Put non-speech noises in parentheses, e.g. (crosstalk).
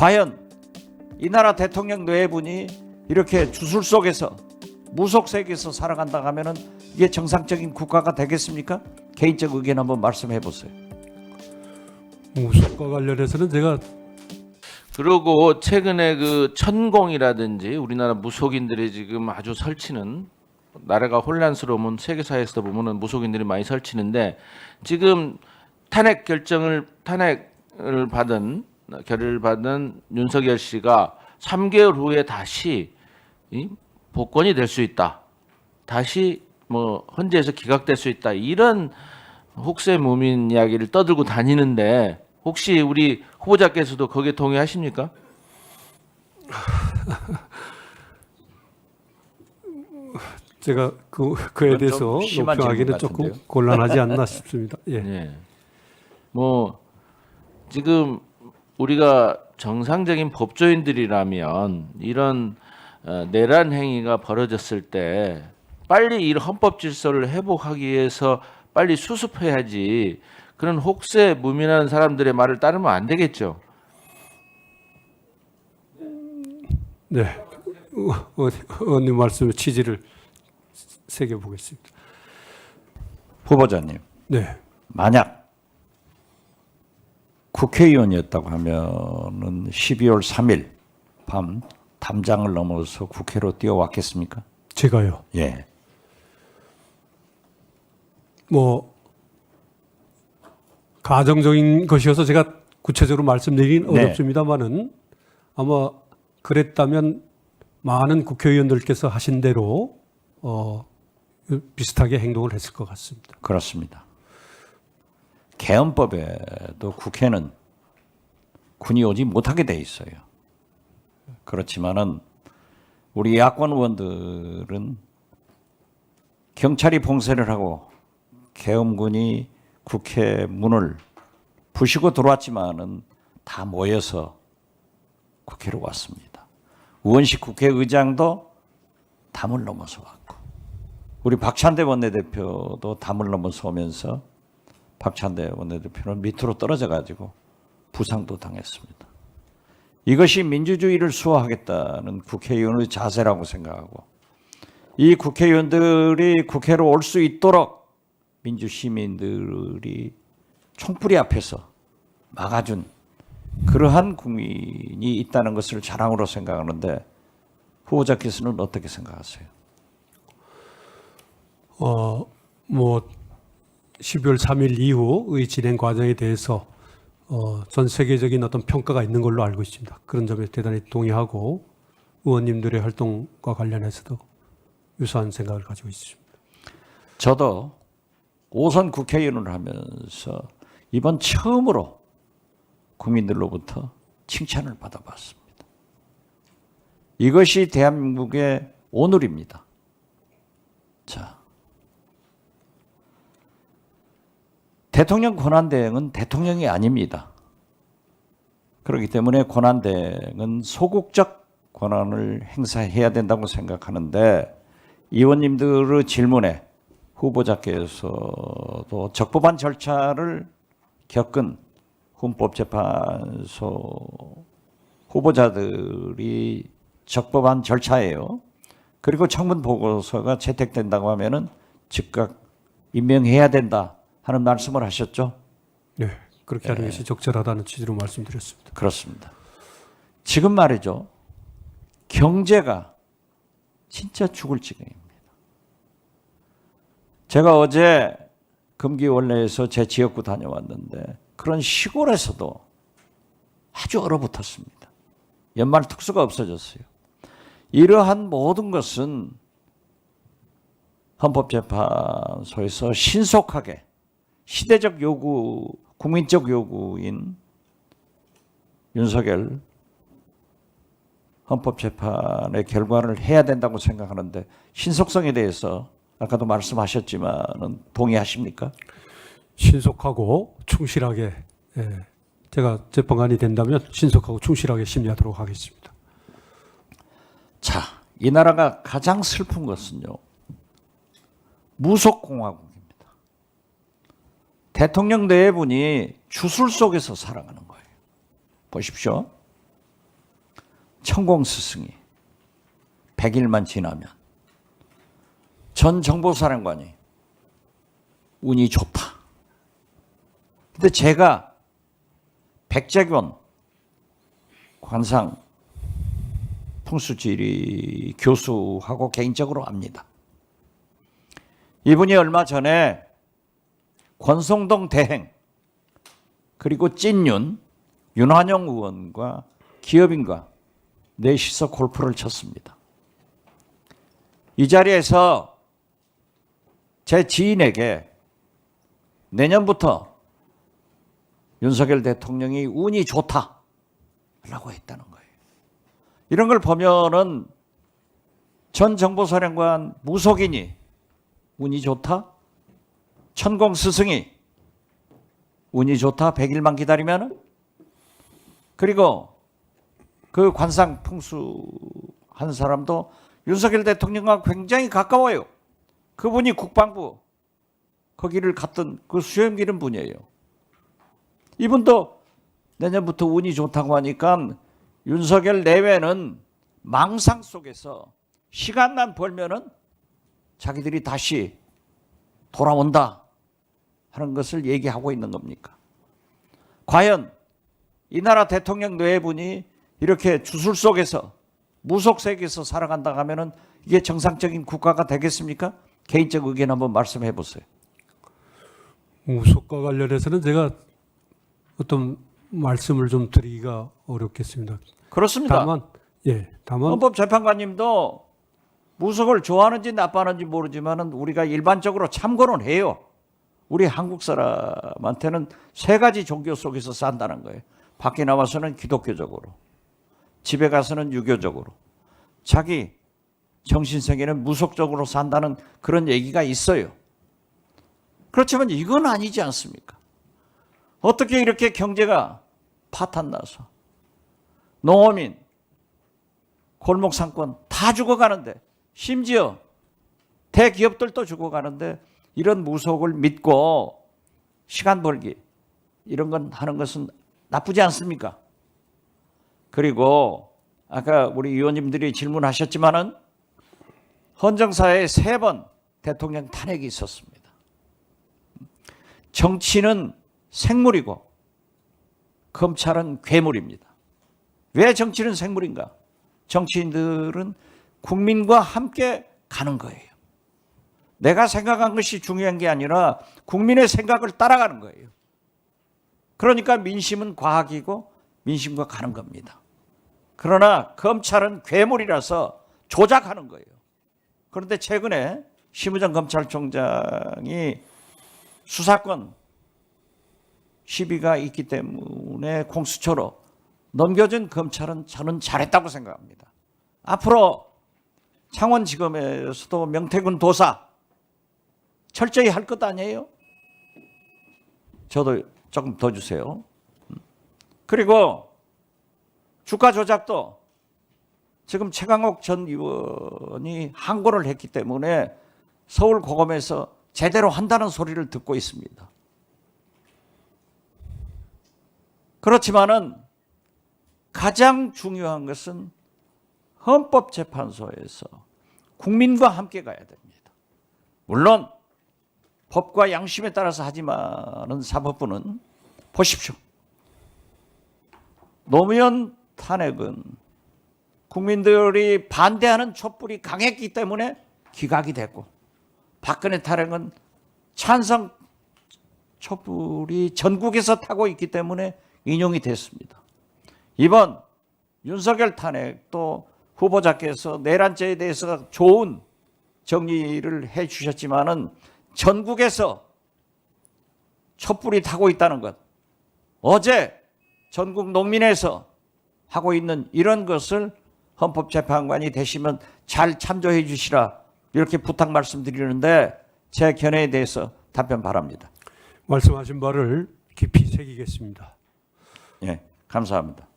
과연 이 나라 대통령 뇌분이 이렇게 주술 속에서 무속 세계에서 살아간다 하면은 이게 정상적인 국가가 되겠습니까? 개인적 의견 한번 말씀해 보세요. 무속과 관련해서는 제가 그리고 최근에 그 천공이라든지 우리나라 무속인들이 지금 아주 설치는 나라가 혼란스러우면 세계사에서 보면은 무속인들이 많이 설치는데 지금 탄핵 결정을 탄핵을 받은 결의를 받은 윤석열 씨가 3개월 후에 다시 이 복권이 될 수 있다. 다시 뭐 헌재에서 기각될 수 있다. 이런 혹세 무민 이야기를 떠들고 다니는데 혹시 우리 후보자께서도 거기에 동의하십니까? (laughs) 제가 그 그에 대해서 논평하기는 조금? 곤란하지 않나 싶습니다. 예. 예. 뭐 지금 우리가 정상적인 법조인들이라면 이런 어, 내란 행위가 벌어졌을 때 빨리 이 헌법 질서를 회복하기 위해서 빨리 수습해야지 그런 혹세 무민한 사람들의 말을 따르면 안 되겠죠. 네. 의원님 말씀의 취지를 새겨 보겠습니다. 후보자님, 네. 만약 국회의원이었다고 하면은 12월 3일 밤 담장을 넘어서 국회로 뛰어왔겠습니까? 제가요. 예. 뭐 가정적인 것이어서 제가 구체적으로 말씀드리긴 네. 어렵습니다만은 아마 그랬다면 많은 국회의원들께서 하신 대로 어, 비슷하게 행동을 했을 것 같습니다. 그렇습니다. 개헌법에도 국회는 군이 오지 못하게 돼 있어요. 그렇지만은 우리 야권 의원들은 경찰이 봉쇄를 하고 계엄군이 국회 문을 부시고 들어왔지만은 다 모여서 국회로 왔습니다. 우원식 국회의장도 담을 넘어서 왔고 우리 박찬대 원내대표도 담을 넘어서 오면서 박찬대 원내대표는 밑으로 떨어져 가지고 부상도 당했습니다. 이것이 민주주의를 수호하겠다는 국회의원의 자세라고 생각하고 이 국회의원들이 국회로 올 수 있도록 민주 시민들이 총뿌리 앞에서 막아준 그러한 국민이 있다는 것을 자랑으로 생각하는데 후보자께서는 어떻게 생각하세요? 어, 뭐 12월 3일 이후의 진행 과정에 대해서 어, 전 세계적인 어떤 평가가 있는 걸로 알고 있습니다. 그런 점에 대단히 동의하고 의원님들의 활동과 관련해서도 유사한 생각을 가지고 있습니다. 저도 오선 국회의원을 하면서 이번 처음으로 국민들로부터 칭찬을 받아봤습니다. 이것이 대한민국의 오늘입니다. 자, 대통령 권한대행은 대통령이 아닙니다. 그렇기 때문에 권한대행은 소극적 권한을 행사해야 된다고 생각하는데 의원님들의 질문에 후보자께서도 적법한 절차를 겪은 헌법재판소 후보자들이 적법한 절차예요. 그리고 청문 보고서가 채택된다고 하면은 즉각 임명해야 된다 하는 말씀을 하셨죠. 네, 그렇게 하는 것이 적절하다는 취지로 말씀드렸습니다. 그렇습니다. 지금 말이죠. 경제가 진짜 죽을 지경입니다. 제가 어제 금기원래에서 제 지역구 다녀왔는데 그런 시골에서도 아주 얼어붙었습니다. 연말 특수가 없어졌어요. 이러한 모든 것은 헌법재판소에서 신속하게 시대적 요구, 국민적 요구인 윤석열 헌법재판의 결과를 해야 된다고 생각하는데 신속성에 대해서 아까도 말씀하셨지만 동의하십니까? 신속하고 충실하게 예, 제가 재판관이 된다면 신속하고 충실하게 심리하도록 하겠습니다. 자, 이 나라가 가장 슬픈 것은요. 무속공화국입니다. 대통령 내분이 주술 속에서 살아가는 거예요. 보십시오. 천공 스승이 100일만 지나면 전 정보사령관이 운이 좋다. 근데 제가 백재권 관상 풍수지리 교수하고 개인적으로 압니다. 이분이 얼마 전에 권성동 대행 그리고 찐윤 윤환영 의원과 기업인과 넷이서 골프를 쳤습니다. 이 자리에서 제 지인에게 내년부터 윤석열 대통령이 운이 좋다라고 했다는 거예요. 이런 걸 보면은 전 정보사령관 무속인이 운이 좋다? 천공 스승이 운이 좋다? 100일만 기다리면은? 그리고 그 관상 풍수 한 사람도 윤석열 대통령과 굉장히 가까워요. 그분이 국방부 거기를 갔던 그 수염 기른 분이에요. 이분도 내년부터 운이 좋다고 하니까 윤석열 내외는 망상 속에서 시간만 벌면은 자기들이 다시 돌아온다 하는 것을 얘기하고 있는 겁니까? 과연 이 나라 대통령 뇌분이 이렇게 주술 속에서 무속 세계에서 살아간다 하면은 이게 정상적인 국가가 되겠습니까? 개인적 의견 한번 말씀해 보세요. 무속과 관련해서는 제가 어떤 말씀을 좀 드리기가 어렵겠습니다. 그렇습니다. 다만 예, 다만 헌법재판관님도 무속을 좋아하는지 나빠하는지 모르지만은 우리가 일반적으로 참고는 해요. 우리 한국 사람한테는 세 가지 종교 속에서 산다는 거예요. 밖에 나와서는 기독교적으로, 집에 가서는 유교적으로, 자기 정신 세계는 무속적으로 산다는 그런 얘기가 있어요. 그렇지만 이건 아니지 않습니까? 어떻게 이렇게 경제가 파탄나서 농어민, 골목 상권 다 죽어가는데 심지어 대기업들도 죽어가는데 이런 무속을 믿고 시간 벌기 이런 건 하는 것은 나쁘지 않습니까? 그리고 아까 우리 의원님들이 질문하셨지만은 헌정사에 세 번 대통령 탄핵이 있었습니다. 정치는 생물이고 검찰은 괴물입니다. 왜 정치는 생물인가? 정치인들은 국민과 함께 가는 거예요. 내가 생각한 것이 중요한 게 아니라 국민의 생각을 따라가는 거예요. 그러니까 민심은 과학이고 민심과 가는 겁니다. 그러나 검찰은 괴물이라서 조작하는 거예요. 그런데 최근에 심우정 검찰총장이 수사권 시비가 있기 때문에 공수처로 넘겨준 검찰은 저는 잘했다고 생각합니다. 앞으로 창원지검에서도 명태균 도사 철저히 할 것 아니에요? 저도 조금 더 주세요. 그리고 주가 조작도 지금 최강욱 전 의원이 항고를 했기 때문에 서울고검에서 제대로 한다는 소리를 듣고 있습니다. 그렇지만은 가장 중요한 것은 헌법재판소에서 국민과 함께 가야 됩니다. 물론 법과 양심에 따라서 하지만은 사법부는 보십시오. 노무현 탄핵은 국민들이 반대하는 촛불이 강했기 때문에 기각이 됐고 박근혜 탄핵은 찬성 촛불이 전국에서 타고 있기 때문에 인용이 됐습니다. 이번 윤석열 탄핵도 후보자께서 내란죄에 대해서 좋은 정리를 해 주셨지만은 전국에서 촛불이 타고 있다는 것. 어제 전국 농민에서 하고 있는 이런 것을 헌법재판관이 되시면 잘 참조해 주시라 이렇게 부탁 말씀드리는데 제 견해에 대해서 답변 바랍니다. 말씀하신 바를 깊이 새기겠습니다. 예, 감사합니다.